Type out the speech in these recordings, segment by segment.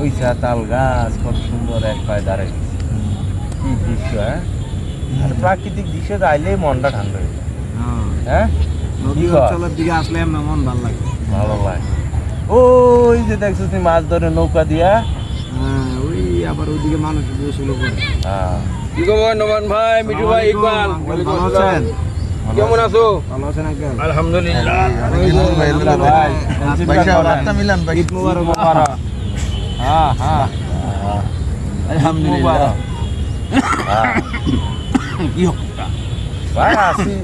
ওই চা তাল গাছ কত সুন্দর এক পায়ে দাঁড়ায় গেছে। কি দৃশ্য হ্যাঁ? আর প্রাকৃতিক দৃশ্য আইলেই মনটা ঠান্ডা হয়ে যায়। হ্যাঁ? অঞ্চলের দিকে আসলে এমন মন ভালো লাগে? ভালো লাগে। ওই যে দেখছ তুমি মাছ ধরে নৌকা দিয়া? হ্যাঁ ওই আবার ওইদিকে মানুষ গোসল করে হ্যাঁ। কি খবর নোমান ভাই মিঠু ভাই ইকবাল? ভালো আছেন? কেমন আছো? ভালো আছেন আঙ্কেল? আলহামদুলিল্লাহ। ভাই ভাই ভাই। হ্যাঁ হ্যাঁ হ্যাঁ ভাই আছি।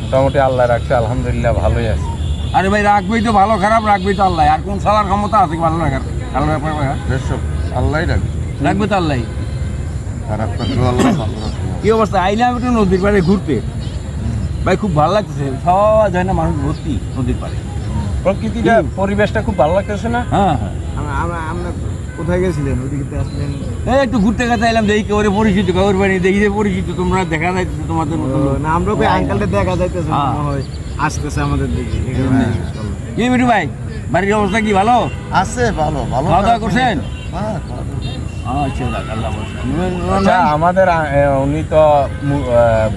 মোটামুটি আল্লাহ রাখছে আলহামদুলিল্লাহ ভালোই আছি। আরে ভাই রাখবেই তো ভালো খারাপ রাখবেই তো আল্লাহ। আর কোন সালার ক্ষমতা আছে ভালো রাখার? ভালো রাখার আল্লাহ রাখবে। রাখবে তো আল্লাহ খারাপ থাকলেও আল্লাহ ভালো রাখবে। কি অবস্থা? আইলাম একটু নদীর পাড়ে ঘুরতে। ভাই খুব ভালো লাগতেছে। সবাই যায় না মানুষ ভর্তি নদীর পাড়ে। প্রকৃতিটা পরিবেশটা খুব ভালো লাগতেছে না? হ্যাঁ হ্যাঁ। আমরা আমরা কোথায় গেছিলেন ওইদিকে আসলেন এই একটু ঘুরতে গেছে এলাম দেখি কেউ পরিচিত কাউর বাড়ি দেখি যে পরিচিত তোমরা দেখা যাইতেছে তোমাদের মতো না আমরা ওই আঙ্কেলটা দেখা যাইতেছে হ্যাঁ। হয় আসতেছে আমাদের দিকে। কি মিঠু ভাই বাড়ির অবস্থা কি ভালো আছে ভালো ভালো খাওয়া দাওয়া করছেন হ্যাঁ। আচ্ছা যাক, আল্লাহ ভরসা। নুমান- নুমান আচ্ছা? আমাদের উনি তো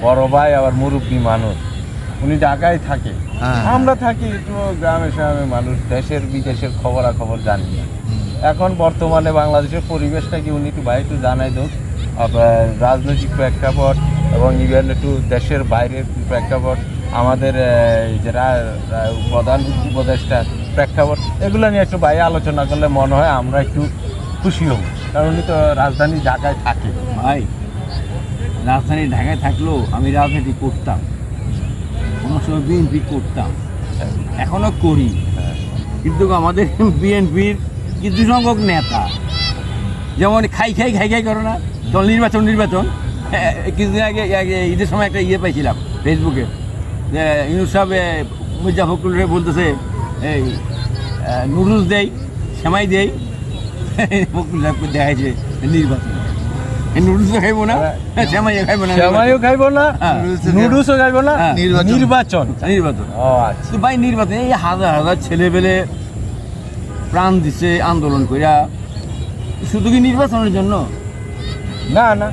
বড় ভাই আবার মুরব্বী মানুষ উনি ঢাকায় থাকে হ্যাঁ। আমরা থাকি একটু গ্রামে গ্রামে মানুষ দেশের বিদেশের খবরাখবর জানি না এখন বর্তমানে বাংলাদেশের পরিবেশটা কি উনি একটু বাইরে একটু জানাই দোক আবার রাজনৈতিক প্রেক্ষাপট এবং ইভেন একটু দেশের বাইরের প্রেক্ষাপট আমাদের যারা প্রধান উপদেষ্টা প্রেক্ষাপট এগুলো নিয়ে একটু বাইরে আলোচনা করলে মনে হয় আমরা একটু খুশি হব। কারণ উনি তো রাজধানী ঢাকায় থাকে ভাই রাজধানী ঢাকায় থাকলেও আমি রাজনীতি করতাম। কোনো সময় বিএনপি করতাম। এখনও করি। কিন্তু আমাদের বিএনপির কিছু সংখ্যক নেতা। যেমন খাই খাই খাই খাই করো না চল নির্বাচন নির্বাচন। হ্যাঁ, কিছুদিন আগে ঈদের সময় একটা ইয়ে পাইছিলাম ফেসবুকে যে ইউনুস সাহেব মির্জা ফখরুল বলতেছে এই নুডলস দেই সেমাই দেই। ফখরুল সাহেবকে দেখাইছে নির্বাচন। নুডলস খাইবো না সেমাইও খাইবো না সেমাইও খাইবো না হ্যাঁ। নুডলসও খাইবো না হ্যাঁ। নির্বাচন। নির্বাচন। নির্বাচন ও আচ্ছা। ভাই নির্বাচন। এই হাজার হাজার ছেলেবেলে প্রাণ দিছে আন্দোলন কইরা। শুধু কি নির্বাচনের জন্য? না না।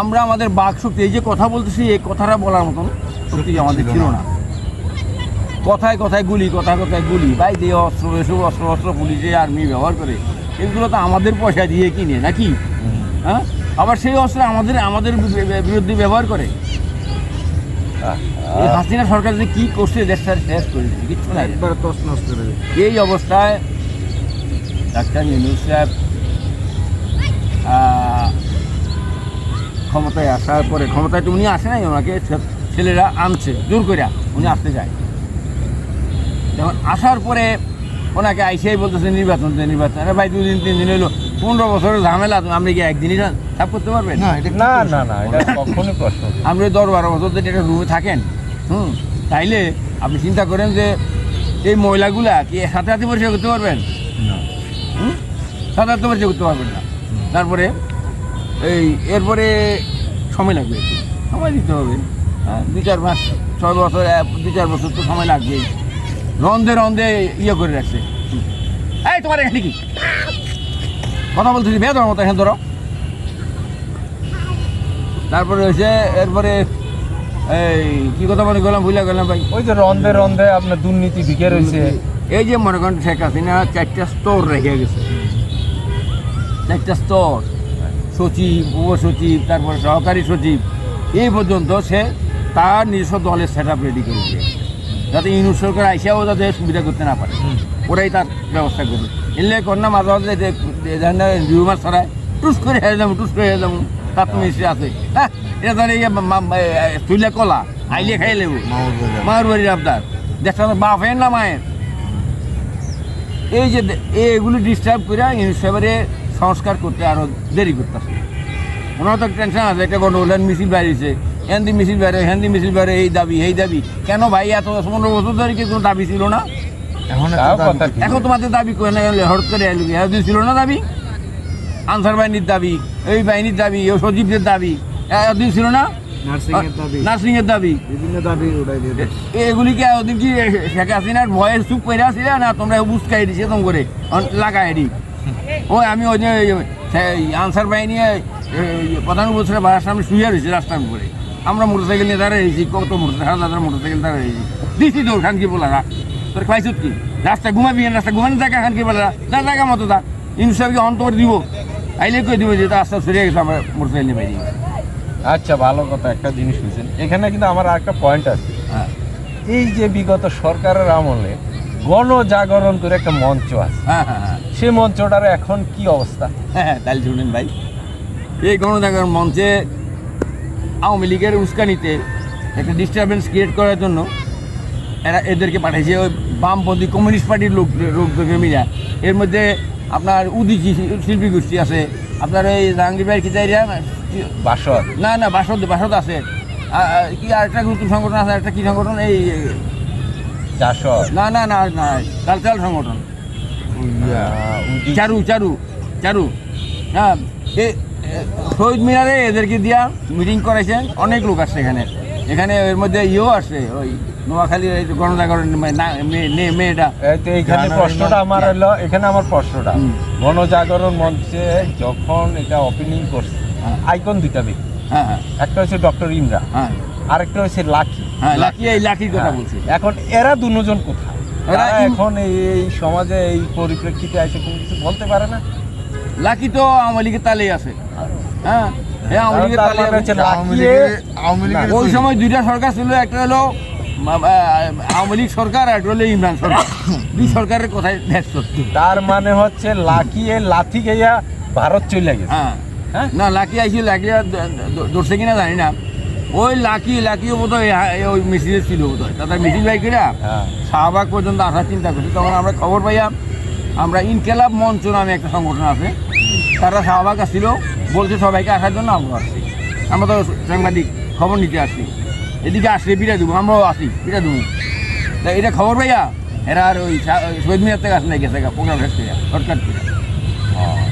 আমরা আমাদের বাক শক্তি এই যে কথা বলতেছি এই কথাটা বলার মতন শক্তি আমাদের ছিল না। কথায় কথায় গুলি কথায় কথায় গুলি। ভাই যে অস্ত্র এসব অস্ত্র অস্ত্র পুলিশে আর্মি ব্যবহার করে এগুলো তো আমাদের পয়সা দিয়ে কিনে নাকি? হ্যাঁ? আবার সেই অস্ত্র আমাদের আমাদের বিরুদ্ধে ব্যবহার করে। হাসিনা সরকার যে কি করছে দেশটা শেষ করে দিচ্ছে। কিচ্ছু দেবে এই অবস্থায় ডাক্তার ইউনুস সাহেব ক্ষমতায় আসার পরে ক্ষমতায় তো উনি আসে নাই ওনাকে ছেলেরা আনছে জোর করে উনি আসতে চায় যখন আসার পরে ওনাকে আইসিআই বলতেছে নির্বাচন দে, নির্বাচন। আরে ভাই দুদিন তিন দিন হলো পনেরো বছরের ঝামেলা তুমি আপনি কি একদিনই সাফ করতে পারবেন? না না না না এটা কখনই প্রশ্ন না। আপনি দশ বারো বছর ধরে একটা রুমে থাকেন হুম তাইলে আপনি চিন্তা করেন যে এই মহিলাগুলা কি সাথে সাথে পরিষ্কার করতে পারবেন? হুম সাথে সাথে পরিষ্কার করতে পারবেন না। তারপরে এই এরপরে সময় লাগবে সময় দিতে হবে। হ্যাঁ দু চার মাস ছয় বছর দু চার বছর তো সময় লাগবেই। রন্ধে রন্ধে ইয়ে করে রাখছে। এই তোমার এখানে কি? কথা বলতেছি বেদর মতো এখানে ধরো। তারপরে হয়েছে এরপরে এই কি কথা মনে করলাম ভুলে গেলাম ভাই। ওই যে রন্ধে রন্ধে আপনার দুর্নীতি বিকে রয়েছে। এই যে মনে করেন শেখ হাসিনা চারটা স্তর রেখে গেছে। চারটা স্তর সচিব উপসচিব তারপরে সহকারী সচিব এই পর্যন্ত সে তার নিজস্ব দলের সেট আপ রেডি করেছে যাতে ইউনুস সরকার আইসাও যাতে সুবিধা করতে না পারে। ওরাই তার ব্যবস্থা করবে। এলে কন্যা মাঝে মাঝে মাছ ছড়ায় টুস করে হেরে যাব টুস করে হেরে যাব। তার তো মিস্ত্রি আছে। হ্যাঁ এটা ধরে তুইলে কলা আইলে খাই লেবো। মায়ের বাড়ির আপনার। দেখতে বাপের না মায়ের। এই যে এগুলো ডিস্টার্ব করে ইউনিট সাহেবের সংস্কার করতে আরও দেরি করতেছে। ওনার তো টেনশন আছে একটা গন্ডগোলেন মিছিল বাইরেছে হেন্দি মিছিল বাইরে হেন্দি মিছিল বাইরে এই দাবি এই দাবি। কেন ভাই এত পনেরো বছর ধরে কি কোনো দাবি ছিল না? এখন তোমাদের দাবি করে না হঠাৎ করে এলো? এতদিন ছিল না দাবি? আনসার বাহিনীর দাবি এই বাহিনীর দাবি ও সচিবদের দাবি। এতদিন ছিল না? নার্সিং এর দাবি। নার্সিং দাবি। বিভিন্ন দাবি। এগুলি কি ওদিন কি শেখ হাসিনার ভয়ে চুপ করে আসছিলে না তোমরা বুঝকাই দিছে তোম করে। লাগাই দি। ওই আমি ওই যে আনসার বাহিনী প্রধান উপস্থিত বাসার সামনে শুয়ে রয়েছি রাস্তার উপরে। আমরা মোটরসাইকেল নিয়ে দাঁড়িয়ে রয়েছি কত মোটরসাইকেল হাজার হাজার মোটরসাইকেল দাঁড়িয়ে রয়েছি। দিছি তো খানকি বলারা। তোর খাইছত কি? রাস্তা ঘুমাবি রাস্তা ঘুমানো জায়গা খানকি বলারা। যা জায়গা মতো দা ইনু সাহেবকে অন্ত করে দিব। আইলে কই দিব যে রাস্তা সরিয়ে গেছে আমরা মোটরসাইকেল নিয়ে বেরিয়ে আচ্ছা ভালো কথা একটা জিনিস বুঝছেন এখানে কিন্তু আমার আর একটা পয়েন্ট আছে। হ্যাঁ। এই যে বিগত সরকারের আমলে গণজাগরণ করে একটা মঞ্চ আছে। হ্যাঁ হ্যাঁ হ্যাঁ। সেই মঞ্চটার এখন কি অবস্থা? হ্যাঁ তাহলে শুনেন ভাই। এই গণজাগরণ মঞ্চে আওয়ামী লীগের উস্কানিতে একটা ডিস্টারবেন্স ক্রিয়েট করার জন্য এরা এদেরকে পাঠিয়েছে ওই বামপন্থী কমিউনিস্ট পার্টির লোক লোকপ্রেমীরা এর মধ্যে আপনার উদিচি শিল্পী গোষ্ঠী আছে আপনার এই জাহাঙ্গীর ভাই কি চাই বাসদ। না না বাসদ বাসদ আছে। কি আরেকটা নতুন সংগঠন আছে একটা কি সংগঠন? এই জাসদ না না না না কালচারাল সংগঠন। চারু চারু চারু। হ্যাঁ শহীদ মিনারে এদেরকে দিয়া মিটিং করাইছেন অনেক লোক আসছে এখানে। এখানে এর মধ্যে ইয়েও আসছে ওই নোয়াখালীর গণজাগরণ না- মেয়ে- মেয়ে- মেয়েটা। এই তো এইখানে প্রশ্নটা আমার হলো এখানে আমার প্রশ্নটা। গণজাগরণ মঞ্চে যখন এটা ওপেনিং করছে হ্যাঁ। আইকন দুইটা ব্যক্তি। হ্যাঁ হ্যাঁ। একটা হচ্ছে ডক্টর ইমরান হ্যাঁ। আরেকটা হচ্ছে লাকি। হ্যাঁ লাকি। এই লাকির কথা হ্যাঁ। বলছি। এখন এরা দুজন কোথায়? এরা এখন এই সমাজে এই পরিপ্রেক্ষিতে এসে কোনো কিছু বলতে পারে না? লাকি তো আওয়ামী লীগের তালেই আছে। হ্যাঁ আওয়ামী লীগের তার তালে মানে ওই সময় দুইটা সরকার ছিল একটা হলো আওয়ামী লীগ সরকার আর একটা হলো ইমরান সরকার। দুই সরকারের কথাই সত্যি। তার মানে হচ্ছে লাকিয়ে লাথি গেয়া ভারত চলে গেছে। হ্যাঁ। হ্যাঁ? না লাকি আইসি লাকি ধরছে কিনা জানি না। ওই লাকি লাকিও বোধ হয় ওই মিছিলে ছিল বোধ হয় তাদের মিছিল ভাই কিনা হ্যাঁ। শাহবাগ পর্যন্ত আসার চিন্তা করছি। তখন আমরা খবর পাইয়াম আমরা ইনকেলাব মঞ্চ নামে একটা সংগঠন আছে। তারা শাহবাগ আসছিল বলছে সবাইকে আসার জন্য আমরা আসছি। আমরা তো সাংবাদিক খবর নিতে আসছি। এদিকে আসলে পিঠা দেবো আমরাও আসি পিঠা দেবো। তা এটা খবর পাইয়া এরা আর ওই শহীদ মিনার থেকে আসলে গেছে প্রোগ্রাম শেষ করে শর্টকাট করে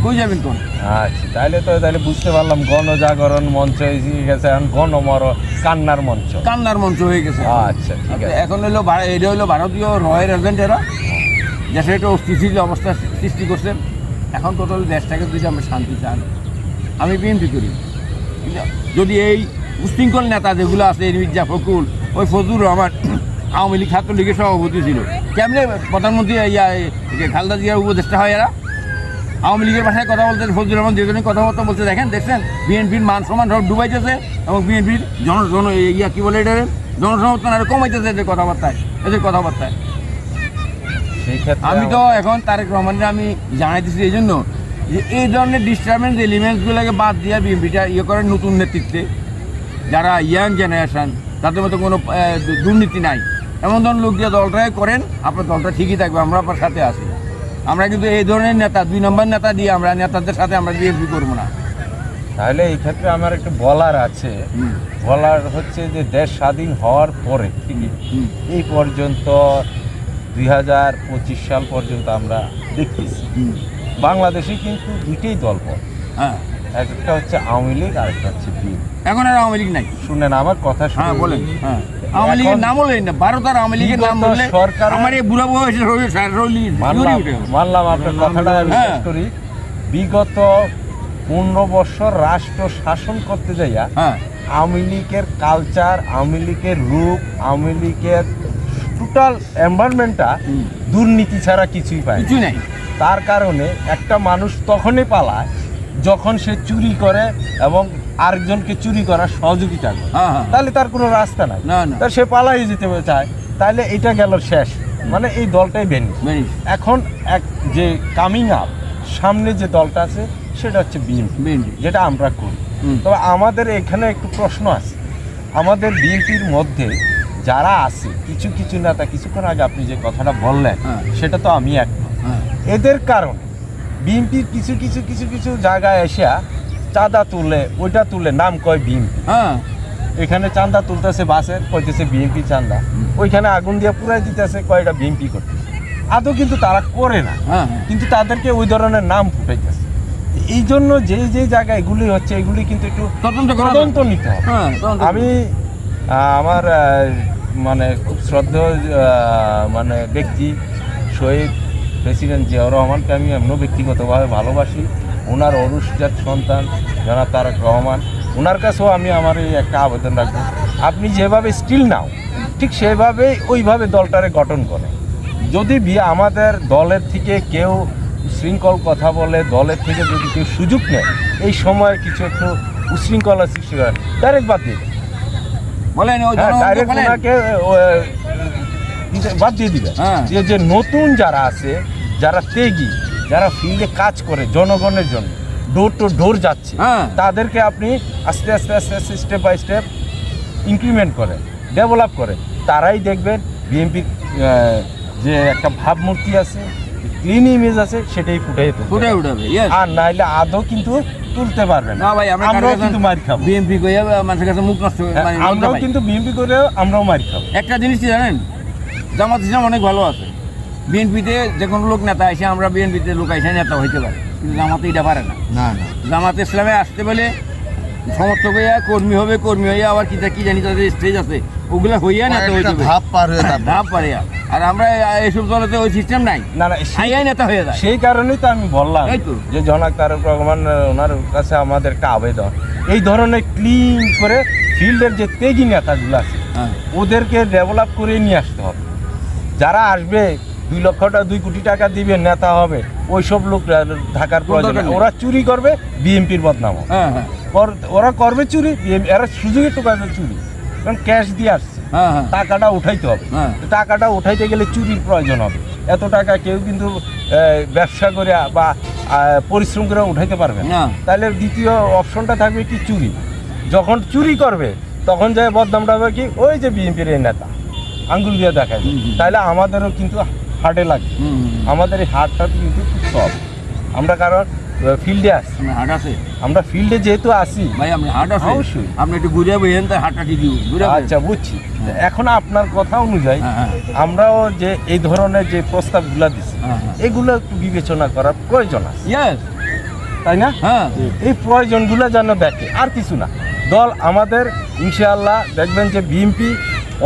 কই যাবেন কোন? আচ্ছা তাহলে তো তাহলে বুঝতে পারলাম গণজাগরণ মঞ্চ এসে গেছে এখন গণমর কান্নার মঞ্চ। কান্নার মঞ্চ হয়ে গেছে। আচ্ছা ঠিক আছে। এখন হলো এটা হলো ভারতীয় রয়ের এজেন্ট এরা দেশে একটা অস্থিতিশীল অবস্থা সৃষ্টি করছে। এখন টোটাল দেশটাকে যদি আমরা শান্তি চান আমি বিএনপি করি। যদি এই উশৃঙ্খল নেতা যেগুলো আছে এই মির্জা ফকুল ওই ফজলুর রহমান আওয়ামী লীগ ছাত্র লীগের সভাপতি ছিল কেমনে প্রধানমন্ত্রী ইয়া খালদা জিয়ার উপদেষ্টা হয় এরা? আওয়ামী লীগের ভাষায় কথা বলতে ফজলুর রহমান যেজন্য কথাবার্তা বলতে দেখেন দেখছেন? বিএনপির মান সম্মান সব ডুবাইতেছে এবং বিএনপির জন জন ইয়া কি বলে এটা জনসমর্থন আরও কমাইতেছে এদের কথাবার্তায় এদের কথাবার্তায়। আমি তো এখন তারেক রহমানের আমি জানাইতেছি এই জন্য যে এই ধরনের ডিস্টারবেন্স এলিমেন্টসগুলোকে বাদ দিয়ে বিএনপিটা ইয়ে করেন নতুন নেতৃত্বে। যারা ইয়াং জেনারেশন তাদের মতো কোনো দুর্নীতি নাই। এমন ধরনের লোক দিয়ে দলটাই করেন আপনার দলটা ঠিকই থাকবে আমরা আপনার সাথে আছি। আমরা কিন্তু এই ধরনের নেতা দুই নম্বর নেতা দিয়ে আমরা নেতাদের সাথে আমরা বিএনপি করব না। তাহলে এই ক্ষেত্রে আমার একটু বলার আছে। বলার হচ্ছে যে দেশ স্বাধীন হওয়ার পরে এই পর্যন্ত দুই হাজার পঁচিশ সাল পর্যন্ত আমরা দেখতেছি। বাংলাদেশে কিন্তু দুইটাই দল হ্যাঁ। একটা হচ্ছে আওয়ামী লীগ আর একটা হচ্ছে বিএনপি। এখন আর আওয়ামী লীগ নাই। শুনেন আমার কথা হ্যাঁ শুনে বলেন হ্যাঁ। আওয়ামী লীগের নাম বলেন না ভারত আওয়ামী লীগের নাম বিগত বললে সরকারের- আমার এই বুড়া বয়সে মানলাম মানলাম আপনার কথাটা আমি হ্যাঁ। করি। বিগত পনেরো বছর রাষ্ট্র শাসন করতে যাইয়া হ্যাঁ। আওয়ামী লীগের কালচার আওয়ামী লীগের রূপ আওয়ামী লীগের টোটাল এনভায়রনমেন্টটা দুর্নীতি ছাড়া কিছুই পায় না। কিছু নাই। তার কারণে একটা মানুষ তখনই পালায় যখন সে চুরি করে এবং আরেকজনকে চুরি করার সহযোগিতা করে। হ্যাঁ হ্যাঁ। তাহলে তার কোনো রাস্তা নাই। না না। তা সে পালাই যেতে চায়। তাহলে এটা গেল শেষ। মানে এই দলটাই মেনিস এখন এক যে কামিং আপ সামনে যে দলটা আছে সেটা হচ্ছে বিএনপি। যেটা আমরা করি। তবে আমাদের এখানে একটু প্রশ্ন আছে। আমাদের বিএনপির মধ্যে যারা আছে কিছু কিছু নেতা কিছুক্ষণ আগে আপনি যে কথাটা বললেন হ্যাঁ। সেটা তো আমি এক এদের কারণে বিএনপির কিছু কিছু কিছু কিছু জায়গায় এসে চাঁদা তুলে ওইটা তুলে নাম কয় বিএনপি হ্যাঁ। এখানে চাঁদা তুলতেছে বাসের কইতেছে বিএনপি চাঁদা। ওইখানে আগুন দিয়ে পুরাই দিতেছে কয়টা বিএনপি করতে আদৌ কিন্তু তারা করে না। হ্যাঁ কিন্তু তাদেরকে ওই ধরনের নাম ফুটাইতেছে। এই জন্য যে যে জায়গা এগুলি হচ্ছে এগুলি কিন্তু একটু তদন্ত নিতে হবে। হ্যাঁ আমি আমার মানে খুব শ্রদ্ধেয় মানে ব্যক্তি শহীদ প্রেসিডেন্ট জিয়াউর রহমানকে আমি এমনও ব্যক্তিগতভাবে ভালোবাসি। ওনার অনুসজাত সন্তান জনাব তারেক রহমান। ওনার কাছেও আমি আমার এই একটা আবেদন রাখব। আপনি যেভাবে স্টিল নাও ঠিক সেভাবেই ওইভাবে দলটারে গঠন করে। যদি বি আমাদের দলের থেকে কেউ শৃঙ্খল কথা বলে দলের থেকে যদি কেউ সুযোগ নেয় এই সময় কিছু একটু উশৃঙ্খলা সৃষ্টি করে ডাইরেক্ট বাদ দিয়ে দেবে। বলেন হ্যাঁ ডাইরেক্ট ওনাকে বাদ দিয়ে দিবে হ্যাঁ। যে যে নতুন যারা আছে যারা তেগি যারা ফিল্ডে কাজ করে জনগণের জন্য ডোর টু ডোর যাচ্ছে হ্যাঁ। তাদেরকে আপনি আস্তে আস্তে আস্তে আস্তে স্টেপ বাই স্টেপ ইনক্রিমেন্ট করে ডেভেলপ করে তারাই দেখবেন বিএনপির যে একটা ভাবমূর্তি আছে ক্লিন ইমেজ আছে সেটাই ফুটে ফুটে উঠাবে। আর নাইলে আদৌ কিন্তু তুলতে পারবে না। ভাই আমরা কিন্তু মার খাব। বিএনপি কইয়া মানুষের কাছে মুখ নষ্ট হ্যাঁ, মানে আমরাও। কিন্তু বিএনপি করেও আমরাও মার খাব। একটা জিনিস কি জানেন? জামাত ইসলাম অনেক ভালো আছে। বিএনপিতে যে কোনো লোক নেতা এসে আমরা বিএনপিতে লোক এসে নেতা হইতে পারে কিন্তু জামাতে এটা পারে না। না না। জামাত ইসলামে আসতে বলে সমর্থক হইয়া কর্মী হবে কর্মী হইয়া আবার কি কি জানি তাদের স্টেজ আছে ওগুলা হইয়া নেতা হইতে ধাপ পার হয়ে ধাপ পারে আর আমরা এইসব দলেতে ওই সিস্টেম নাই। না না সেই- নেতা হয়ে যায়। সেই কারণেই তো আমি বললাম এই তো। যে জনাক তারক রহমান ওনার কাছে আমাদের একটা আবেদন। এই ধরনের ক্লিন করে ফিল্ডের যে তেগি নেতাগুলো আছে হ্যাঁ। ওদেরকে ডেভেলপ করে নিয়ে আসতে হবে। যারা আসবে দুই লক্ষ টাকা দুই কোটি টাকা দিবে নেতা হবে। ওইসব লোক ঢাকার প্রয়োজন। ওরা চুরি করবে বিএনপির বদনাম। হ্যাঁ হ্যাঁ। ওরা করবে চুরি এরা সুযোগে টোকাবে চুরি। কারণ ক্যাশ দিয়ে আসছে। হ্যাঁ টাকাটা উঠাইতে হবে। টাকাটা উঠাইতে গেলে চুরির প্রয়োজন হবে। এত টাকা কেউ কিন্তু ব্যবসা করে বা পরিশ্রম করে উঠাইতে পারবে না। তাহলে দ্বিতীয় অপশনটা থাকবে কি চুরি? যখন চুরি করবে তখন যায় বদনামটা হবে কি? ওই যে বিএনপির এই নেতা। আঙ্গুল দিয়ে দেখায়। তাহলে আমাদেরও কিন্তু হার্টে লাগে। আমাদের এই হার্টটা কিন্তু খুব সব আমরা কারণ ফিল্ডে আসি। হাট আছে? আমরা ফিল্ডে যেহেতু আসি ভাই আপনি হাট আছে? অবশ্যই। আপনি একটু ঘুরে বইয়েন তার হাটটা ঠিক আচ্ছা বুঝছি। এখন আপনার কথা অনুযায়ী হ্যাঁ, হ্যাঁ। আমরাও যে এই ধরনের যে প্রস্তাবগুলো দিচ্ছি হ্যাঁ, হ্যাঁ। এগুলো একটু বিবেচনা করার প্রয়োজন আছে। তাই না? হ্যাঁ। এই প্রয়োজনগুলো যেন দেখে আর কিছু না। দল আমাদের ইনশাআল্লাহ দেখবেন যে বিএনপি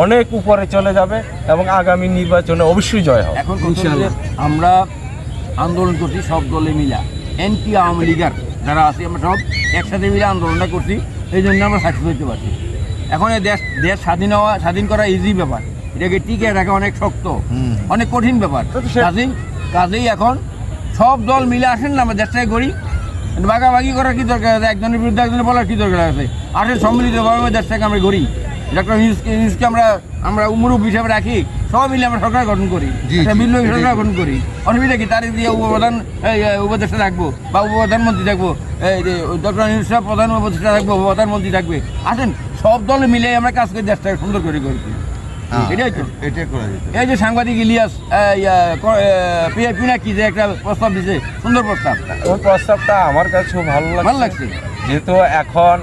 অনেক উপরে চলে যাবে এবং আগামী নির্বাচনে অবশ্যই জয় হবে। এখন আমরা আন্দোলন করছি সব দলে মিলা। এনপি আওয়ামী লীগার যারা আছি আমরা সব একসাথে মিলে আন্দোলনটা করছি এই জন্য আমরা সাকসেস হতে পারছি। এখন এই দেশ দেশ স্বাধীন হওয়া স্বাধীন করা ইজি ব্যাপার। এটাকে টিকে রাখা অনেক শক্ত অনেক কঠিন ব্যাপার। কাজেই কাজেই এখন সব দল মিলে আসেন না আমরা দেশটাকে করি ভাগাভাগি করার কি দরকার আছে? একজনের বিরুদ্ধে একজনের বলার কি দরকার আছে? আসেন সম্মিলিতভাবে দেশটাকে আমরা করি ডক্টর নিউজকে নিউজকে আমরা আমরা মুরুব হিসাবে রাখি। সব মিলে আমরা সরকার গঠন করি। বিপ্লবী সরকার গঠন করি। অসুবিধা কি? তার দিয়ে উপপ্রধান উপদেষ্টা থাকব বা উপপ্রধানমন্ত্রী থাকব। যে ডক্টর সাহেব প্রধান উপদেষ্টা থাকব প্রধানমন্ত্রী থাকবে। আসেন সব দল মিলে আমরা কাজ করে দেশটাকে সুন্দর করে করি হ্যাঁ, এটাই তো। এই যে সাংবাদিক ইলিয়াস পিনাকি যে একটা প্রস্তাব দিছে সুন্দর প্রস্তাব। ওই প্রস্তাবটা আমার কাছেও ভালো ভালো লাগছে? যেহেতু এখন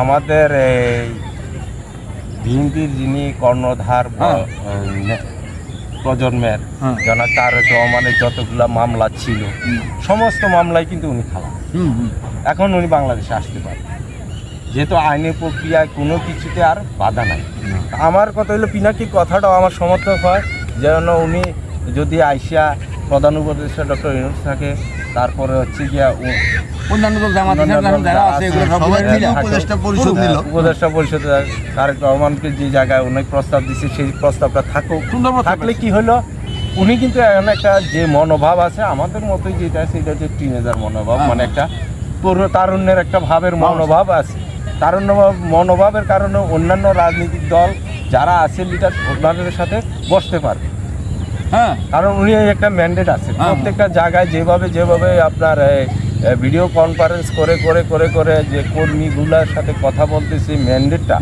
আমাদের এই বিএনপির যিনি কর্ণধার হ্যাঁ। প্রজন্মের হ্যাঁ। জনাব তারেক রহমানের যতগুলা মামলা ছিল সমস্ত মামলায় কিন্তু উনি হুম এখন উনি বাংলাদেশে আসতে পারে। যেহেতু আইনের প্রক্রিয়ায় কোনো কিছুতে আর বাধা নাই। আমার কথা হলো পিনাকি কথাটাও আমার সমর্থক হয় যেন উনি যদি আইসিয়া প্রধান উপদেষ্টা ডক্টর ইউনুস থাকে তারপরে হচ্ছে গিয়া অন্যান্য দল জামাত যারা আছে এগুলো। উপদেষ্টা পরিষদ নিল উপদেষ্টা পরিষদে তারেক রহমানকে যে জায়গায় অনেক প্রস্তাব দিচ্ছে সেই প্রস্তাবটা থাকুক। থাকলে কি হলো? উনি কিন্তু এখন একটা যে মনোভাব আছে আমাদের মতোই যেটা আছে সেটা হচ্ছে টিনেজার মনোভাব হ্যাঁ। মানে একটা তারুণ্যের একটা ভাবের মনোভাব আছে। তারুণ্য মনোভাবের কারণে অন্যান্য রাজনৈতিক দল যারা আছে লিডার ওনাদের সাথে বসতে পারবে। হ্যাঁ। কারণ উনি একটা ম্যান্ডেট আছে। হ্যাঁ। প্রত্যেকটা জায়গায় যেভাবে যেভাবে আপনার ভিডিও কনফারেন্স করে করে করে করে যে কর্মীগুলোর সাথে কথা বলতেছে ম্যান্ডেটটা।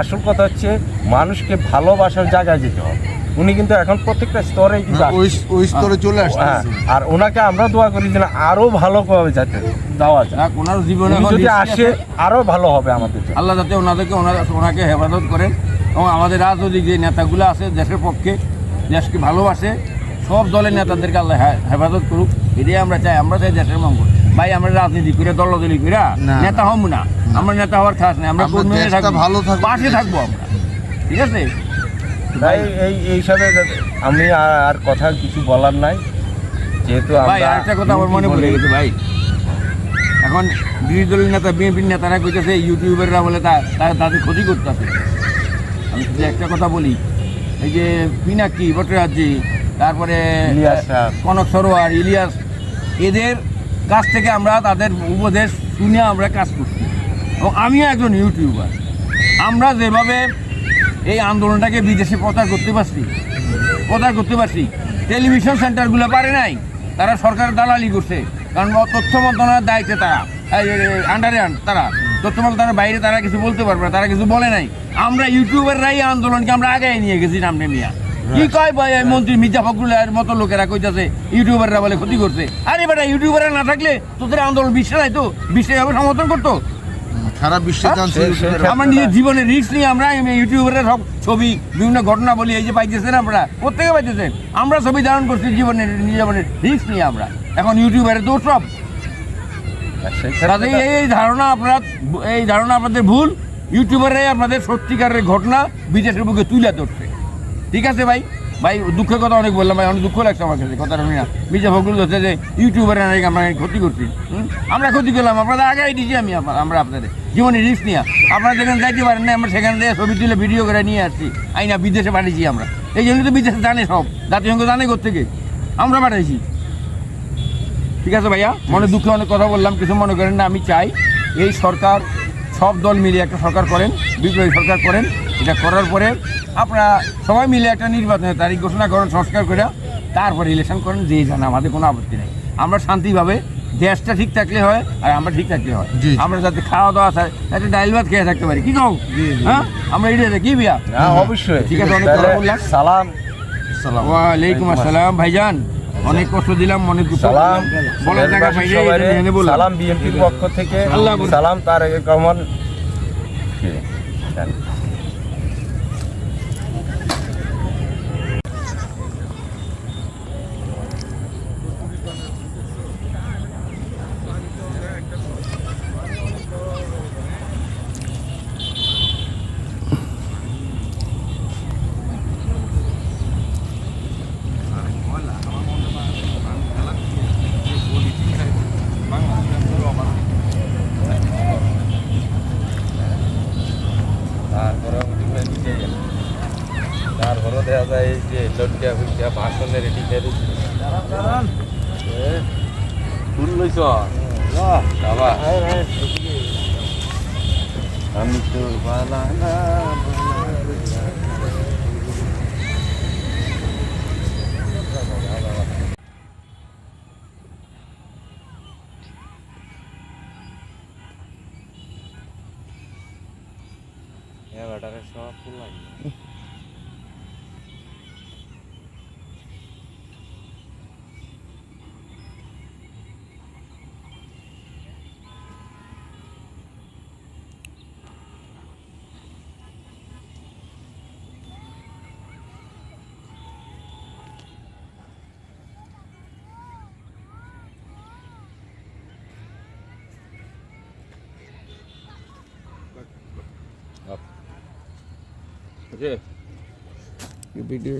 আসল কথা হচ্ছে মানুষকে ভালোবাসার জায়গায় যেতে হবে। উনি কিন্তু এখন প্রত্যেকটা স্তরে কিন্তু হ্যাঁ, ওই স্তরে চলে হ্যাঁ, আসছে আর ওনাকে আমরা দোয়া করি যে আরও ভালোভাবে যাতে দেওয়া যায়। না ওনার জীবনে যদি আসে আরও ভালো হবে আমাদের আল্লাহ যাতে ওনাদেরকে ওনাকে হেফাজত করেন। এবং আমাদের রাজনৈতিক যে নেতাগুলো আছে দেশের পক্ষে দেশকে ভালোবাসে সব দলের নেতাদেরকে আল্লাহ হেফাজত করুক। এটাই আমরা চাই। আমরা চাই দেশের মঙ্গল। ভাই আমরা রাজনীতি করে দলদলি করে নেতা হব না। আমরা নেতা হওয়ার খাস নেই। আমরা কর্মী থাকব। ভালো পাশে থাকব আমরা। ঠিক আছে? তাই এই হিসাবে আমি আর কথা কিছু বলার নাই। যেহেতু ভাই আরেকটা কথা আমার মনে পড়ে গেছে ভাই। এখন বিরোধী দলের নেতা বিএনপির নেতারা কইতেছে ইউটিউবাররা বলে তা তা- তাদের ক্ষতি করতেছে। আমি শুধু একটা কথা বলি। এই যে পিনাকি ভট্টাচার্যি তারপরে কনক সরোয়ার ইলিয়াস এদের কাছ থেকে আমরা তাদের উপদেশ শুনে আমরা কাজ করছি। এবং আমিও একজন ইউটিউবার। আমরা যেভাবে এই আন্দোলনটাকে বিদেশে প্রচার করতে পারছি প্রচার করতে পারছি টেলিভিশন সেন্টারগুলো পারে নাই তারা সরকার দালালি করছে। কারণ তথ্য মন্ত্রণালয়ের দায়িত্বে তারা আন্ডারে তারা। তথ্য মন্ত্রণালয়ের বাইরে তারা কিছু বলতে পারবে না তারা কিছু বলে নাই। আমরা ইউটিউবাররাই আন্দোলনকে আমরা আগে নিয়ে গেছি কি কয় ভাই মন্ত্রী মির্জা ফখরুলের মতো লোকেরা কইতাছে ইউটিউবাররা বলে ক্ষতি করছে। আরে বেটা ইউটিউবাররা না থাকলে তোদের আন্দোলন বিশ্বে নাই তো? বিশ্বে এভাবে সমর্থন করতো? সারা বিশ্বে জানছে সে- সে- আমার নিজের জীবনের রিস্ক নিয়ে আমরা ইউটিউবের সব ছবি বিভিন্ন ঘটনা বলি এই যে পাইতেছেন আপনারা প্রত্যেকে পাইতেছেন? আমরা ছবি ধারণ করছি জীবনের জীবনের রিস্ক নিয়ে আমরা। এখন ইউটিউবারে তো সব। কাজেই এই ধারণা আপনারা, এই ধারণা আপনাদের ভুল। ইউটিউবারে আপনাদের সত্যিকারের ঘটনা বিদেশের বুকে তুলে ধরছে। ঠিক আছে ভাই? ভাই, দুঃখের কথা অনেক বললাম, ভাই, অনেক দুঃখ লাগছে আমার কাছে, কথাটা শুনে মির্জা ফখরুল হচ্ছে যে, ইউটিউবারে নাকি আমরা ক্ষতি করছি? আমরা ক্ষতি করলাম, আপনাদের আগে দিছি আমি আমরা আপনাদের। জীবনে রিস্ক নিয়ে আপনারা যেখানে যাইতে পারেন না, আমরা সেখানে দিয়ে ছবি তুলে ভিডিও করে নিয়ে আসছি। আইনা বিদেশে পাঠিয়েছি আমরা। এই জন্য তো বিদেশে জানে সব। জাতিসংঘ জানে থেকে আমরা পাঠাইছি। ঠিক আছে ভাইয়া? মনে দুঃখে অনেক কথা বললাম কিছু মনে করেন না আমি চাই এই সরকার সব দল মিলে একটা সরকার করেন বিপ্লবী সরকার করেন এটা করার পরে আপনারা সবাই মিলে একটা নির্বাচনের তারিখ ঘোষণা করেন সংস্কার করে তারপরে ইলেকশন করেন যে জানা আমাদের কোনো আপত্তি নেই। আমরা শান্তিভাবে দেশটা ঠিক থাকলে হয় আর আমরা ঠিক থাকলে হয়। আমরা যাতে খাওয়া দাওয়া চাই একটা ডাইল ভাত খেয়ে থাকতে পারি কি কও? হ্যাঁ? আমরা এটা কি বিয়া অবশ্যই। ঠিক আছে, অনেক কথা বললাম। সালাম। সালাম। ওয়ালাইকুম আসসালাম ভাইজান। অনেক কষ্ট দিলাম অনেক সালাম। বলার জায়গা সালাম বিএনপির পক্ষ থেকে। সালাম তার কমন। দেখা যায় যে লটকিয়া ফুটকিয়া ভাষণের রেডি করে ফুল লইছ? আমি তো বালা না ফুল লাগে ভিডিও